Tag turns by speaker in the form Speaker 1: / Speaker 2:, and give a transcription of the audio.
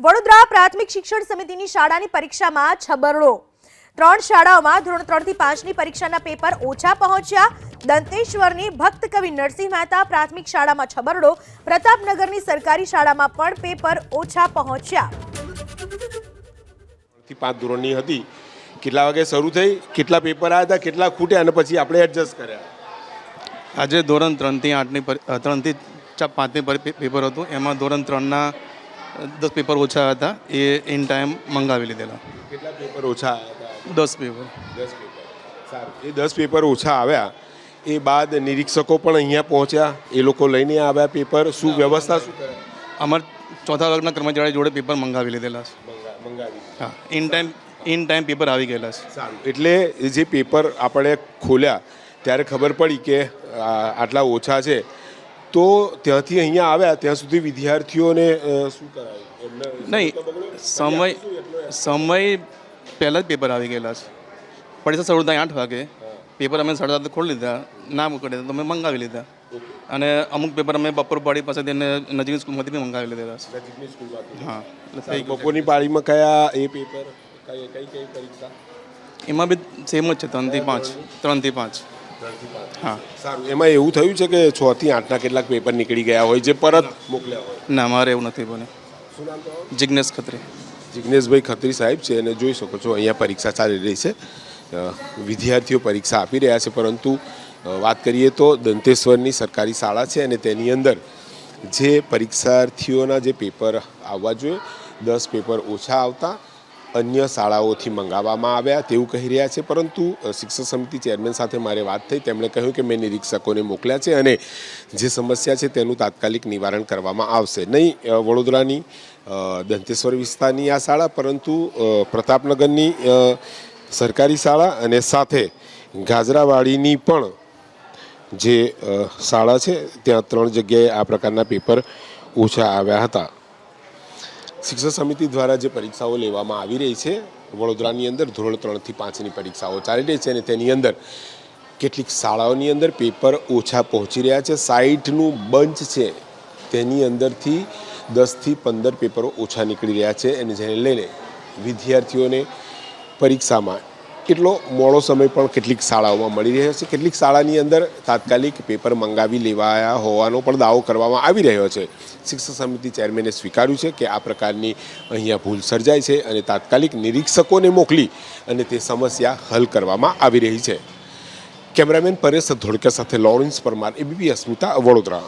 Speaker 1: વડોદરા પ્રાથમિક શિક્ષણ સમિતિની શાળાની પરીક્ષામાં છબરડો. ત્રણ શાળાઓમાં ધોરણ ત્રણથી પાંચની પરીક્ષાના પેપર ઓછા પહોંચ્યા. દંતેશ્વરની ભક્ત કવિ નરસિંહ મહેતા પ્રાથમિક શાળામાં છબરડો. પ્રતાપનગરની સરકારી શાળામાં પણ પેપર ઓછા પહોંચ્યા.
Speaker 2: પાંચ ધોરણની હતી. કેટલા વાગે શરૂ થઈ કેટલા પેપર આવ્યા હતા કેટલા ખૂટ્યા અને પછી આપણે એડજસ્ટ કર્યા.
Speaker 3: આજે ધોરણ ત્રણથી આઠની ત્રણથી ચા પાંચની પર- પેપર હતું. એમાં ધોરણ ત્રણના દસ પેપર ઓછા હતા એ ઇન ટાઈમ મંગાવી લીધેલા
Speaker 2: કેટલા પેપર ઓછા
Speaker 3: દસ પેપર
Speaker 2: દસ પેપર સારું. એ દસ પેપર ઓછા આવ્યા. એ બાદ નિરીક્ષકો પણ અહીંયા પહોંચ્યા. એ લોકો લઈને આવ્યા પેપર. શું વ્યવસ્થા શું
Speaker 3: અમાર ચોથા વર્ગના કર્મચારી જોડે પેપર મંગાવી લીધેલા છે. હા. In time in time paper આવી ગયેલા છે.
Speaker 2: સારું. એટલે જે પેપર આપણે ખોલ્યા ત્યારે ખબર પડી કે આટલા ઓછા છે. તો ત્યાંથી અહીંયા આવ્યા ત્યાં સુધી વિદ્યાર્થીઓને શું કરાયું?
Speaker 3: નહીં સમય સમય પહેલાં જ પેપર આવી ગયેલા છે. પરીક્ષા શરૂ થાય આઠ વાગે. પેપર અમે સાડા સાત ખોલી લીધા ના મોકલે તો અમે મંગાવી લીધા. અને અમુક પેપર અમે બપોર પાડી પાસેથી તેને નજીકની સ્કૂલમાંથી બી મંગાવી લીધેલા છે. હા એટલે
Speaker 2: બપોરની પાળીમાં કયા એ પેપર કઈ કઈ કઈ પરીક્ષા?
Speaker 3: એમાં બી સેમ જ છે ત્રણથી પાંચ. ત્રણથી પાંચ. હા.
Speaker 2: સારું. એમાં એવું થયું છે કે છ થી આઠના કેટલાક પેપર નીકળી ગયા હોય જે પરત મોકલ્યા હોય?
Speaker 3: ના મારે એવું નથી બને. જિજ્ઞેશ ખત્રી.
Speaker 2: જિજ્ઞેશભાઈ ખત્રી સાહેબ છે અને જોઈ શકો છો. અહીંયા પરીક્ષા ચાલી રહી છે. વિદ્યાર્થીઓ પરીક્ષા આપી રહ્યા છે પરંતુ વાત કરીએ તો દંતેશ્વરની સરકારી શાળા છે અને તેની અંદર જે પરીક્ષાર્થીઓના જે પેપર આવવા જોઈએ દસ પેપર ઓછા આવતા અન્ય શાળાઓથી મંગાવવામાં આવ્યા તેવું કહી રહ્યા છે. પરંતુ શિક્ષક સમિતિ ચેરમેન સાથે મારે વાત થઈ. તેમણે કહ્યું કે મેં નિરીક્ષકોને મોકલ્યા છે અને જે સમસ્યા છે તેનું તાત્કાલિક નિવારણ કરવામાં આવશે. નહીં વડોદરાની દંતેશ્વર વિસ્તારની આ શાળા, પરંતુ પ્રતાપનગરની સરકારી શાળા અને સાથે ગાજરાવાડીની પણ જે શાળા છે, ત્યાં ત્રણ જગ્યાએ આ પ્રકારના પેપર ઓછા આવ્યા હતા. શિક્ષણ સમિતિ દ્વારા જે પરીક્ષાઓ લેવામાં આવી રહી છે, વડોદરાની અંદર ધોરણ ત્રણથી પાંચની પરીક્ષાઓ ચાલી રહી છે અને તેની અંદર કેટલીક શાળાઓની અંદર પેપર ઓછા પહોંચી રહ્યા છે. સાઈઠનું બંચ છે. તેની અંદરથી દસથી પંદર પેપરો ઓછા નીકળી રહ્યા છે અને જેને લઈને વિદ્યાર્થીઓને પરીક્ષામાં એટલો મોડો સમય પણ કેટલીક શાળાઓમાં મળી રહ્યો છે. કેટલીક શાળાની અંદર તાત્કાલિક પેપર મંગાવી લેવાયા હોવાનો પણ દાવો કરવામાં આવી રહ્યો છે. શિક્ષક સમિતિ ચેરમેને સ્વીકાર્યું છે કે આ પ્રકારની અહીંયા ભૂલ સર્જાય છે અને તાત્કાલિક નિરીક્ષકોને મોકલી અને તે સમસ્યા હલ કરવામાં આવી રહી છે. કેમેરામેન પરેશ ધોળકા સાથે લોરેન્સ પરમાર એબીપી અસ્મિતા વડોદરા.